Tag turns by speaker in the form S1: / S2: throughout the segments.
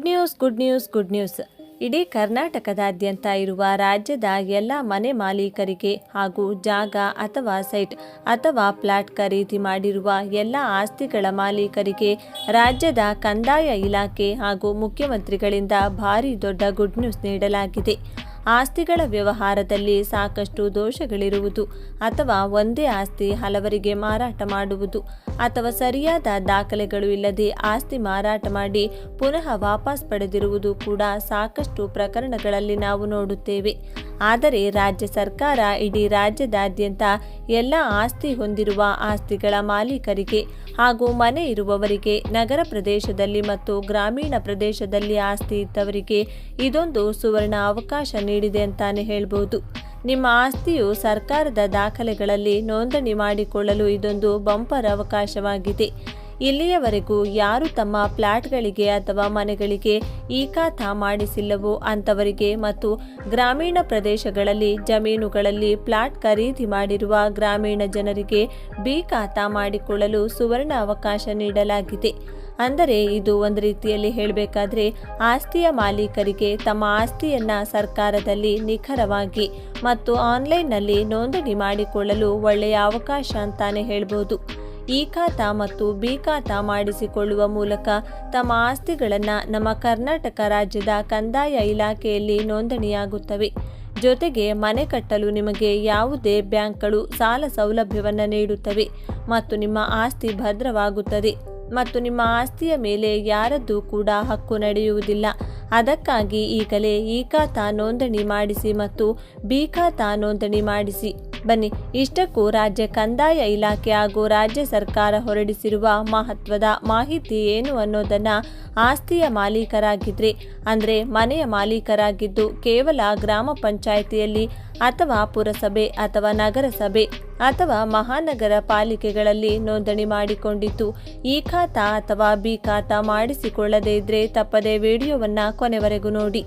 S1: Good news good news good news ಇಡೀ ಕರ್ನಾಟಕದಾದ್ಯಂತ ಇರುವ ರಾಜ್ಯದ ಎಲ್ಲ ಮನೆ ಮಾಲೀಕರಿಗೆ ಹಾಗೂ ಜಾಗ ಅಥವಾ ಸೈಟ್ ಅಥವಾ ಪ್ಲಾಟ್ ಖರೀದಿ ಮಾಡಿರುವ ಎಲ್ಲ ಆಸ್ತಿಗಳ ಮಾಲೀಕರಿಗೆ ರಾಜ್ಯದ ಕಂದಾಯ ಇಲಾಖೆ ಹಾಗೂ ಮುಖ್ಯಮಂತ್ರಿಗಳಿಂದ ಭಾರಿ ದೊಡ್ಡ ಗುಡ್ ನ್ಯೂಸ್ ನೀಡಲಾಗಿದೆ. ಆಸ್ತಿಗಳ ವ್ಯವಹಾರದಲ್ಲಿ ಸಾಕಷ್ಟು ದೋಷಗಳಿರುವುದು ಅಥವಾ ಒಂದೇ ಆಸ್ತಿ ಹಲವರಿಗೆ ಮಾರಾಟ ಮಾಡುವುದು ಅಥವಾ ಸರಿಯಾದ ದಾಖಲೆಗಳು ಇಲ್ಲದೆ ಆಸ್ತಿ ಮಾರಾಟ ಮಾಡಿ ಪುನಃ ವಾಪಸ್ ಪಡೆದಿರುವುದು ಕೂಡ ಸಾಕಷ್ಟು ಪ್ರಕರಣಗಳಲ್ಲಿ ನಾವು ನೋಡುತ್ತೇವೆ. ಆದರೆ ರಾಜ್ಯ ಸರ್ಕಾರ ಇಡೀ ರಾಜ್ಯದಾದ್ಯಂತ ಎಲ್ಲ ಆಸ್ತಿ ಹೊಂದಿರುವ ಆಸ್ತಿಗಳ ಮಾಲೀಕರಿಗೆ ಹಾಗೂ ಮನೆ ಇರುವವರಿಗೆ, ನಗರ ಪ್ರದೇಶದಲ್ಲಿ ಮತ್ತು ಗ್ರಾಮೀಣ ಪ್ರದೇಶದಲ್ಲಿ ಆಸ್ತಿ ಇದ್ದವರಿಗೆ ಇದೊಂದು ಸುವರ್ಣ ಅವಕಾಶ ನೀಡಿದೆ ಅಂತಾನೆ ಹೇಳ್ಬೋದು. ನಿಮ್ಮ ಆಸ್ತಿಯು ಸರ್ಕಾರದ ದಾಖಲೆಗಳಲ್ಲಿ ನೋಂದಣಿ ಮಾಡಿಕೊಳ್ಳಲು ಇದೊಂದು ಬಂಪರ್ ಅವಕಾಶವಾಗಿದೆ. ಇಲ್ಲಿಯವರೆಗೂ ಯಾರು ತಮ್ಮ ಫ್ಲ್ಯಾಟ್ಗಳಿಗೆ ಅಥವಾ ಮನೆಗಳಿಗೆ ಈ ಖಾತಾ ಮಾಡಿಸಿಲ್ಲವೋ ಅಂಥವರಿಗೆ ಮತ್ತು ಗ್ರಾಮೀಣ ಪ್ರದೇಶಗಳಲ್ಲಿ ಜಮೀನುಗಳಲ್ಲಿ ಫ್ಲಾಟ್ ಖರೀದಿ ಮಾಡಿರುವ ಗ್ರಾಮೀಣ ಜನರಿಗೆ ಬಿ ಖಾತಾ ಮಾಡಿಕೊಳ್ಳಲು ಸುವರ್ಣ ಅವಕಾಶ ನೀಡಲಾಗಿದೆ. ಅಂದರೆ ಇದು ಒಂದು ರೀತಿಯಲ್ಲಿ ಹೇಳಬೇಕಾದ್ರೆ ಆಸ್ತಿಯ ಮಾಲೀಕರಿಗೆ ತಮ್ಮ ಆಸ್ತಿಯನ್ನ ಸರ್ಕಾರದಲ್ಲಿ ನಿಖರವಾಗಿ ಮತ್ತು ಆನ್ಲೈನ್ನಲ್ಲಿ ನೋಂದಣಿ ಮಾಡಿಕೊಳ್ಳಲು ಒಳ್ಳೆಯ ಅವಕಾಶ ಅಂತಾನೆ ಹೇಳ್ಬೋದು. ಈ ಖಾತಾ ಮತ್ತು ಬಿ ಖಾತಾ ಮಾಡಿಸಿಕೊಳ್ಳುವ ಮೂಲಕ ತಮ್ಮ ಆಸ್ತಿಗಳನ್ನು ನಮ್ಮ ಕರ್ನಾಟಕ ರಾಜ್ಯದ ಕಂದಾಯ ಇಲಾಖೆಯಲ್ಲಿ ನೋಂದಣಿಯಾಗುತ್ತವೆ. ಜೊತೆಗೆ ಮನೆ ಕಟ್ಟಲು ನಿಮಗೆ ಯಾವುದೇ ಬ್ಯಾಂಕ್ಗಳು ಸಾಲ ಸೌಲಭ್ಯವನ್ನು ನೀಡುತ್ತವೆ ಮತ್ತು ನಿಮ್ಮ ಆಸ್ತಿ ಭದ್ರವಾಗುತ್ತದೆ ಮತ್ತು ನಿಮ್ಮ ಆಸ್ತಿಯ ಮೇಲೆ ಯಾರದ್ದು ಕೂಡ ಹಕ್ಕು ನಡೆಯುವುದಿಲ್ಲ. ಅದಕ್ಕಾಗಿ ಈಗಲೇ ಈ ಖಾತಾ ನೋಂದಣಿ ಮಾಡಿಸಿ ಮತ್ತು ಬಿ ಖಾತಾ ನೋಂದಣಿ ಮಾಡಿಸಿ. ಬನ್ನಿ. ಇಷ್ಟಕ್ಕೂ ರಾಜ್ಯ ಕಂದಾಯ ಇಲಾಖೆ ಹಾಗೂ ರಾಜ್ಯ ಸರ್ಕಾರ ಹೊರಡಿಸಿರುವ ಮಹತ್ವದ ಮಾಹಿತಿ ಏನು ಅನ್ನೋದನ್ನ ಆಸ್ತಿಯ ಮಾಲೀಕರಾಗಿದ್ರೆ. ಅಂದರೆ ಮನೆಯ ಮಾಲೀಕರಾಗಿದ್ದು ಕೇವಲ ಗ್ರಾಮ ಪಂಚಾಯಿತಿಯಲ್ಲಿ ಅಥವಾ ಪುರಸಭೆ ಅಥವಾ ನಗರಸಭೆ ಅಥವಾ ಮಹಾನಗರ ಪಾಲಿಕೆಗಳಲ್ಲಿ ನೋಂದಣಿ ಮಾಡಿಕೊಂಡಿದ್ದು ಈ ಖಾತಾ ಅಥವಾ ಬಿ ಖಾತಾ ಮಾಡಿಸಿಕೊಳ್ಳದೇ ಇದ್ರೆ ತಪ್ಪದೆ ವಿಡಿಯೋವನ್ನ ಕೊನೆವರೆಗೂ ನೋಡಿ.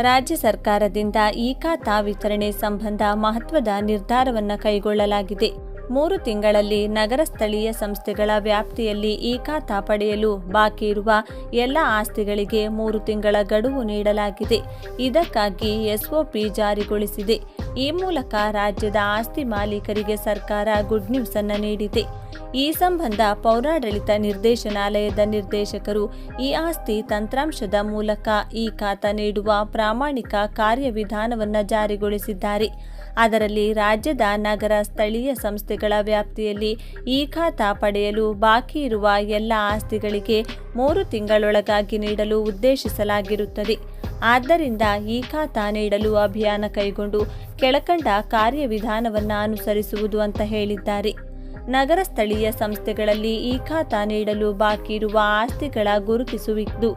S1: ರಾಜ್ಯ ಸರ್ಕಾರದಿಂದ ಈ ಖಾತಾ ವಿತರಣೆ ಸಂಬಂಧ ಮಹತ್ವದ ನಿರ್ಧಾರವನ್ನು ಕೈಗೊಳ್ಳಲಾಗಿದೆ. ಮೂರು ತಿಂಗಳಲ್ಲಿ ನಗರ ಸ್ಥಳೀಯ ಸಂಸ್ಥೆಗಳ ವ್ಯಾಪ್ತಿಯಲ್ಲಿ ಈ ಖಾತಾ ಪಡೆಯಲು ಬಾಕಿ ಇರುವ ಎಲ್ಲ ಆಸ್ತಿಗಳಿಗೆ ಮೂರು ತಿಂಗಳ ಗಡುವು ನೀಡಲಾಗಿದೆ. ಇದಕ್ಕಾಗಿ ಎಸ್ಒಪಿ ಜಾರಿಗೊಳಿಸಿದೆ. ಈ ಮೂಲಕ ರಾಜ್ಯದ ಆಸ್ತಿ ಮಾಲೀಕರಿಗೆ ಸರ್ಕಾರ ಗುಡ್ ನ್ಯೂಸ್ ಅನ್ನು ನೀಡಿದೆ. ಈ ಸಂಬಂಧ ಪೌರಾಡಳಿತ ನಿರ್ದೇಶನಾಲಯದ ನಿರ್ದೇಶಕರು ಈ ಆಸ್ತಿ ತಂತ್ರಾಂಶದ ಮೂಲಕ ಈ ಖಾತಾ ನೀಡುವ ಪ್ರಾಮಾಣಿಕ ಕಾರ್ಯವಿಧಾನವನ್ನು ಜಾರಿಗೊಳಿಸಿದ್ದಾರೆ. ಅದರಲ್ಲಿ ರಾಜ್ಯದ ನಗರ ಸ್ಥಳೀಯ ಸಂಸ್ಥೆಗಳ ವ್ಯಾಪ್ತಿಯಲ್ಲಿ ಈ ಖಾತಾ ಪಡೆಯಲು ಬಾಕಿ ಇರುವ ಎಲ್ಲ ಆಸ್ತಿಗಳಿಗೆ ಮೂರು ತಿಂಗಳೊಳಗಾಗಿ ನೀಡಲು ಉದ್ದೇಶಿಸಲಾಗಿರುತ್ತದೆ. ಆದ್ದರಿಂದ ಈ ಖಾತಾ ನೀಡಲು ಅಭಿಯಾನ ಕೈಗೊಂಡು ಕೆಳಕಂಡ ಕಾರ್ಯವಿಧಾನವನ್ನು ಅನುಸರಿಸುವುದು ಅಂತ ಹೇಳಿದ್ದಾರೆ. ನಗರ ಸ್ಥಳೀಯ ಸಂಸ್ಥೆಗಳಲ್ಲಿ ಈ ಖಾತಾ ನೀಡಲು ಬಾಕಿ ಇರುವ ಆಸ್ತಿಗಳ ಗುರುತಿಸುವಿದ್ದು,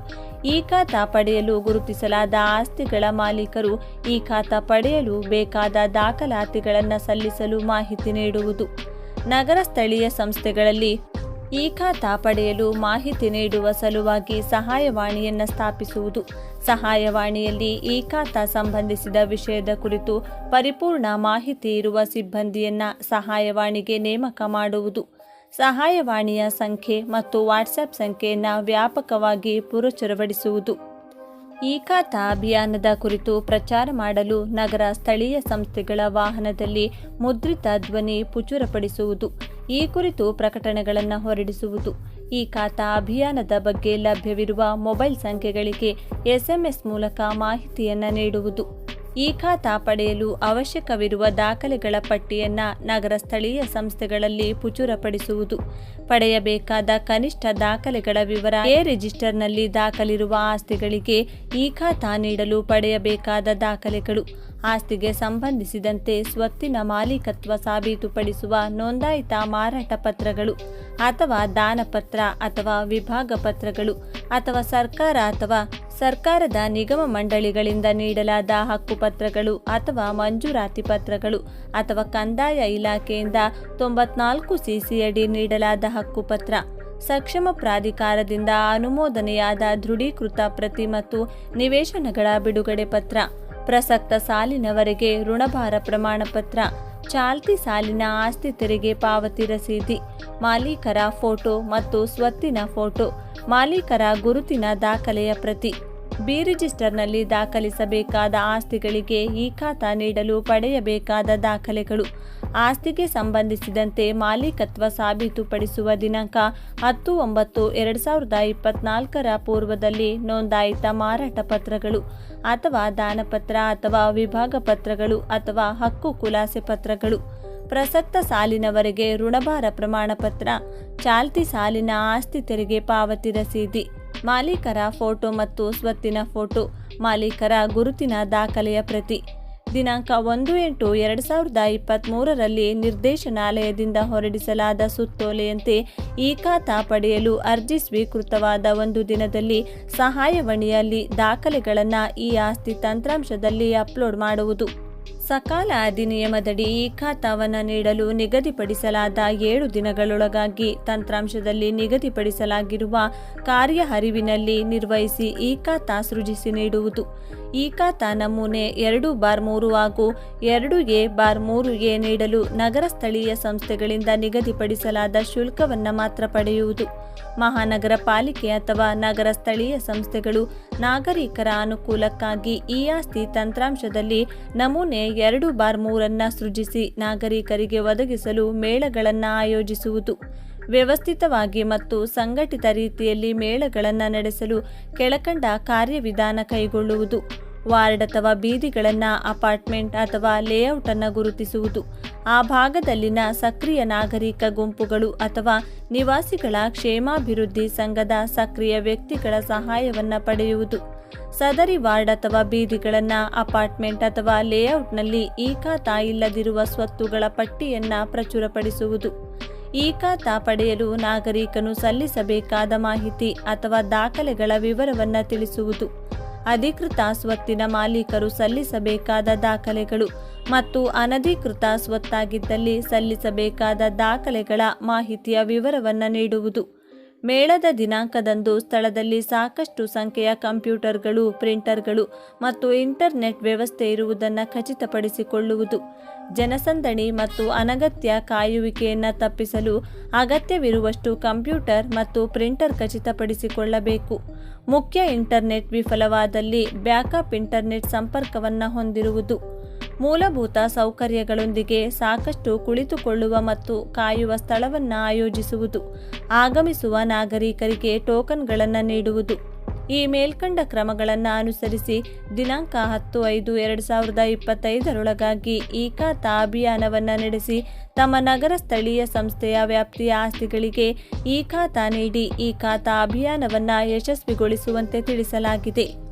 S1: ಈ ಖಾತಾ ಪಡೆಯಲು ಗುರುತಿಸಲಾದ ಆಸ್ತಿಗಳ ಮಾಲೀಕರು ಈ ಖಾತಾ ಪಡೆಯಲು ಬೇಕಾದ ದಾಖಲಾತಿಗಳನ್ನು ಸಲ್ಲಿಸಲು ಮಾಹಿತಿ ನೀಡುವುದು. ನಗರ ಸ್ಥಳೀಯ ಸಂಸ್ಥೆಗಳಲ್ಲಿ ಈ ಖಾತಾ ಪಡೆಯಲು ಮಾಹಿತಿ ನೀಡುವ ಸಲುವಾಗಿ ಸಹಾಯವಾಣಿಯನ್ನು ಸ್ಥಾಪಿಸುವುದು. ಸಹಾಯವಾಣಿಯಲ್ಲಿ ಈ ಖಾತಾ ಸಂಬಂಧಿಸಿದ ವಿಷಯದ ಕುರಿತು ಪರಿಪೂರ್ಣ ಮಾಹಿತಿ ಇರುವ ಸಿಬ್ಬಂದಿಯನ್ನು ಸಹಾಯವಾಣಿಗೆ ನೇಮಕ ಮಾಡುವುದು. ಸಹಾಯವಾಣಿಯ ಸಂಖ್ಯೆ ಮತ್ತು ವಾಟ್ಸಪ್ ಸಂಖ್ಯೆಯನ್ನು ವ್ಯಾಪಕವಾಗಿ ಪುರಚರಪಡಿಸುವುದು ಈ ಖಾತಾ ಅಭಿಯಾನದ ಕುರಿತು ಪ್ರಚಾರ ಮಾಡಲು ನಗರ ಸ್ಥಳೀಯ ಸಂಸ್ಥೆಗಳ ವಾಹನದಲ್ಲಿ ಮುದ್ರಿತ ಧ್ವನಿ ಪುಚುರಪಡಿಸುವುದು. ಈ ಕುರಿತು ಪ್ರಕಟಣೆಗಳನ್ನು ಹೊರಡಿಸುವುದು. ಈ ಖಾತಾ ಅಭಿಯಾನದ ಬಗ್ಗೆ ಲಭ್ಯವಿರುವ ಮೊಬೈಲ್ ಸಂಖ್ಯೆಗಳಿಗೆ ಎಸ್ಎಂಎಸ್ ಮೂಲಕ ಮಾಹಿತಿಯನ್ನು ನೀಡುವುದು. ಈ ಖಾತಾ ಪಡೆಯಲು ಅವಶ್ಯಕವಿರುವ ದಾಖಲೆಗಳ ಪಟ್ಟಿಯನ್ನ ನಗರ ಸ್ಥಳೀಯ ಸಂಸ್ಥೆಗಳಲ್ಲಿ ಪುಚುರಪಡಿಸುವುದು. ಪಡೆಯಬೇಕಾದ ಕನಿಷ್ಠ ದಾಖಲೆಗಳ ವಿವರ ಎ ರಿಜಿಸ್ಟರ್ನಲ್ಲಿ ದಾಖಲಿರುವ ಆಸ್ತಿಗಳಿಗೆ ಈ ಖಾತಾ ನೀಡಲು ಪಡೆಯಬೇಕಾದ ದಾಖಲೆಗಳು. ಆಸ್ತಿಗೆ ಸಂಬಂಧಿಸಿದಂತೆ ಸ್ವತ್ತಿನ ಮಾಲೀಕತ್ವ ಸಾಬೀತುಪಡಿಸುವ ನೋಂದಾಯಿತ ಮಾರಾಟ ಪತ್ರಗಳು ಅಥವಾ ದಾನಪತ್ರ ಅಥವಾ ವಿಭಾಗ ಪತ್ರಗಳು ಅಥವಾ ಸರ್ಕಾರ ಅಥವಾ ಸರ್ಕಾರದ ನಿಗಮ ಮಂಡಳಿಗಳಿಂದ ನೀಡಲಾದ ಹಕ್ಕುಪತ್ರಗಳು ಅಥವಾ ಮಂಜೂರಾತಿ ಪತ್ರಗಳು ಅಥವಾ ಕಂದಾಯ ಇಲಾಖೆಯಿಂದ ತೊಂಬತ್ನಾಲ್ಕು ಸಿಸಿಯಡಿ ನೀಡಲಾದ ಹಕ್ಕುಪತ್ರ. ಸಕ್ಷಮ ಪ್ರಾಧಿಕಾರದಿಂದ ಅನುಮೋದನೆಯಾದ ದೃಢೀಕೃತ ಪ್ರತಿ ಮತ್ತು ನಿವೇಶನಗಳ ಬಿಡುಗಡೆ ಪತ್ರ. ಪ್ರಸಕ್ತ ಸಾಲಿನವರೆಗೆ ಋಣಭಾರ ಪ್ರಮಾಣಪತ್ರ ಚಾಲ್ತಿ ಸಾಲಿನ ಆಸ್ತಿ ತೆರಿಗೆ ಪಾವತಿ ರಸೀದಿ. ಮಾಲೀಕರ ಫೋಟೋ ಮತ್ತು ಸ್ವತ್ತಿನ ಫೋಟೋ. ಮಾಲೀಕರ ಗುರುತಿನ ದಾಖಲೆಯ ಪ್ರತಿ. ಬಿ ರಿಜಿಸ್ಟರ್ನಲ್ಲಿ ದಾಖಲಿಸಬೇಕಾದ ಆಸ್ತಿಗಳಿಗೆ ಈ ಖಾತಾ ನೀಡಲು ಪಡೆಯಬೇಕಾದ ದಾಖಲೆಗಳು. ಆಸ್ತಿಗೆ ಸಂಬಂಧಿಸಿದಂತೆ ಮಾಲೀಕತ್ವ ಸಾಬೀತುಪಡಿಸುವ ದಿನಾಂಕ ಹತ್ತು ಒಂಬತ್ತು ಎರಡು ಸಾವಿರದ ಇಪ್ಪತ್ನಾಲ್ಕರ ಪೂರ್ವದಲ್ಲಿ ನೋಂದಾಯಿತ ಮಾರಾಟ ಪತ್ರಗಳು ಅಥವಾ ದಾನಪತ್ರ ಅಥವಾ ವಿಭಾಗ ಪತ್ರಗಳು ಅಥವಾ ಹಕ್ಕು ಖುಲಾಸೆ ಪತ್ರಗಳು. ಪ್ರಸಕ್ತ ಸಾಲಿನವರೆಗೆ ಋಣಭಾರ ಪ್ರಮಾಣಪತ್ರ, ಚಾಲ್ತಿ ಸಾಲಿನ ಆಸ್ತಿ ತೆರಿಗೆ ಪಾವತಿ ರಸೀದಿ ಮಾಲೀಕರ ಫೋಟೋ ಮತ್ತು ಸ್ವತ್ತಿನ ಫೋಟೋ, ಮಾಲೀಕರ ಗುರುತಿನ ದಾಖಲೆಯ ಪ್ರತಿ. ದಿನಾಂಕ ಒಂದು ಎಂಟು ಎರಡು ಸಾವಿರದ ಇಪ್ಪತ್ತ್ಮೂರರಲ್ಲಿ ನಿರ್ದೇಶನಾಲಯದಿಂದ ಹೊರಡಿಸಲಾದ ಸುತ್ತೋಲೆಯಂತೆ ಈ ಖಾತಾ ಪಡೆಯಲು ಅರ್ಜಿ ಸ್ವೀಕೃತವಾದ ಒಂದು ದಿನದಲ್ಲಿ ಸಹಾಯವಾಣಿಯಲ್ಲಿ ದಾಖಲೆಗಳನ್ನು ಈ ಆಸ್ತಿ ತಂತ್ರಾಂಶದಲ್ಲಿ ಅಪ್ಲೋಡ್ ಮಾಡುವುದು. ಸಕಾಲ ಅಧಿನಿಯಮದಡಿ ಈ ಖಾತಾವನ್ನು ನೀಡಲು ನಿಗದಿಪಡಿಸಲಾದ ಏಳು ದಿನಗಳೊಳಗಾಗಿ ತಂತ್ರಾಂಶದಲ್ಲಿ ನಿಗದಿಪಡಿಸಲಾಗಿರುವ ಕಾರ್ಯ ಹರಿವಿನಲ್ಲಿ ನಿರ್ವಹಿಸಿ ಈ ಖಾತಾ ಸೃಜಿಸಿ ನೀಡುವುದು. ಈ ಖಾತಾ ನಮೂನೆ ಎರಡು ಬಾರ್ ಮೂರು ಹಾಗೂ ಎರಡು ಎ ಬಾರ್ ಮೂರು ಎ ನೀಡಲು ನಗರ ಸ್ಥಳೀಯ ಸಂಸ್ಥೆಗಳಿಂದ ನಿಗದಿಪಡಿಸಲಾದ ಶುಲ್ಕವನ್ನು ಮಾತ್ರ ಪಡೆಯುವುದು. ಮಹಾನಗರ ಪಾಲಿಕೆ ಅಥವಾ ನಗರ ಸ್ಥಳೀಯ ಸಂಸ್ಥೆಗಳು ನಾಗರಿಕರ ಅನುಕೂಲಕ್ಕಾಗಿ ಈ ಆಸ್ತಿ ತಂತ್ರಾಂಶದಲ್ಲಿ ನಮೂನೆ ಎರಡು ಬಾರ್ ಮೂರನ್ನು ಸೃಜಿಸಿ ನಾಗರಿಕರಿಗೆ ಒದಗಿಸಲು ಮೇಳಗಳನ್ನು ಆಯೋಜಿಸುವುದು. ವ್ಯವಸ್ಥಿತವಾಗಿ ಮತ್ತು ಸಂಘಟಿತ ರೀತಿಯಲ್ಲಿ ಮೇಳಗಳನ್ನು ನಡೆಸಲು ಕೆಳಕಂಡ ಕಾರ್ಯವಿಧಾನ ಕೈಗೊಳ್ಳುವುದು. ವಾರ್ಡ್ ಅಥವಾ ಬೀದಿಗಳನ್ನು ಅಪಾರ್ಟ್ಮೆಂಟ್ ಅಥವಾ ಲೇಔಟನ್ನು ಗುರುತಿಸುವುದು. ಆ ಭಾಗದಲ್ಲಿನ ಸಕ್ರಿಯ ನಾಗರಿಕ ಗುಂಪುಗಳು ಅಥವಾ ನಿವಾಸಿಗಳ ಕ್ಷೇಮಾಭಿವೃದ್ಧಿ ಸಂಘದ ಸಕ್ರಿಯ ವ್ಯಕ್ತಿಗಳ ಸಹಾಯವನ್ನು ಪಡೆಯುವುದು. ಸದರಿ ವಾರ್ಡ್ ಅಥವಾ ಬೀದಿಗಳನ್ನು, ಅಪಾರ್ಟ್ಮೆಂಟ್ ಅಥವಾ ಲೇಔಟ್ನಲ್ಲಿ ಈ ಖಾತಾ ಇಲ್ಲದಿರುವ ಸ್ವತ್ತುಗಳ ಪಟ್ಟಿಯನ್ನು ಪ್ರಚುರಪಡಿಸುವುದು. ಈ ಖಾತಾ ಪಡೆಯಲು ನಾಗರಿಕನು ಸಲ್ಲಿಸಬೇಕಾದ ಮಾಹಿತಿ ಅಥವಾ ದಾಖಲೆಗಳ ವಿವರವನ್ನು ತಿಳಿಸುವುದು. ಅಧಿಕೃತ ಸ್ವತ್ತಿನ ಮಾಲೀಕರು ಸಲ್ಲಿಸಬೇಕಾದ ದಾಖಲೆಗಳು ಮತ್ತು ಅನಧಿಕೃತ ಸ್ವತ್ತಾಗಿದ್ದಲ್ಲಿ ಸಲ್ಲಿಸಬೇಕಾದ ದಾಖಲೆಗಳ ಮಾಹಿತಿಯ ವಿವರವನ್ನು ನೀಡುವುದು. ಮೇಳದ ದಿನಾಂಕದಂದು ಸ್ಥಳದಲ್ಲಿ ಸಾಕಷ್ಟು ಸಂಖ್ಯೆಯ ಕಂಪ್ಯೂಟರ್ಗಳು, ಪ್ರಿಂಟರ್ಗಳು ಮತ್ತು ಇಂಟರ್ನೆಟ್ ವ್ಯವಸ್ಥೆ ಇರುವುದನ್ನು ಖಚಿತಪಡಿಸಿಕೊಳ್ಳುವುದು. ಜನಸಂದಣಿ ಮತ್ತು ಅನಗತ್ಯ ಕಾಯುವಿಕೆಯನ್ನು ತಪ್ಪಿಸಲು ಅಗತ್ಯವಿರುವಷ್ಟು ಕಂಪ್ಯೂಟರ್ ಮತ್ತು ಪ್ರಿಂಟರ್ ಖಚಿತಪಡಿಸಿಕೊಳ್ಳಬೇಕು. ಮುಖ್ಯ ಇಂಟರ್ನೆಟ್ ವಿಫಲವಾದಲ್ಲಿ ಬ್ಯಾಕಪ್ ಇಂಟರ್ನೆಟ್ ಸಂಪರ್ಕವನ್ನು ಹೊಂದಿರುವುದು. ಮೂಲಭೂತ ಸೌಕರ್ಯಗಳೊಂದಿಗೆ ಸಾಕಷ್ಟು ಕುಳಿತುಕೊಳ್ಳುವ ಮತ್ತು ಕಾಯುವ ಸ್ಥಳವನ್ನು ಆಯೋಜಿಸುವುದು. ಆಗಮಿಸುವ ನಾಗರಿಕರಿಗೆ ಟೋಕನ್ಗಳನ್ನು ನೀಡುವುದು. ಈ ಮೇಲ್ಕಂಡ ಕ್ರಮಗಳನ್ನು ಅನುಸರಿಸಿ ದಿನಾಂಕ ಹತ್ತು ಐದು ಎರಡು ಸಾವಿರದ ಇಪ್ಪತ್ತೈದರೊಳಗಾಗಿ ಈ ಖಾತಾ ಅಭಿಯಾನವನ್ನು ನಡೆಸಿ ತಮ್ಮ ನಗರ ಸ್ಥಳೀಯ ಸಂಸ್ಥೆಯ ವ್ಯಾಪ್ತಿಯ ಆಸ್ತಿಗಳಿಗೆ ಈ ಖಾತಾ ನೀಡಿ ಈ ಖಾತಾ ಅಭಿಯಾನವನ್ನು ಯಶಸ್ವಿಗೊಳಿಸುವಂತೆ ತಿಳಿಸಲಾಗಿದೆ.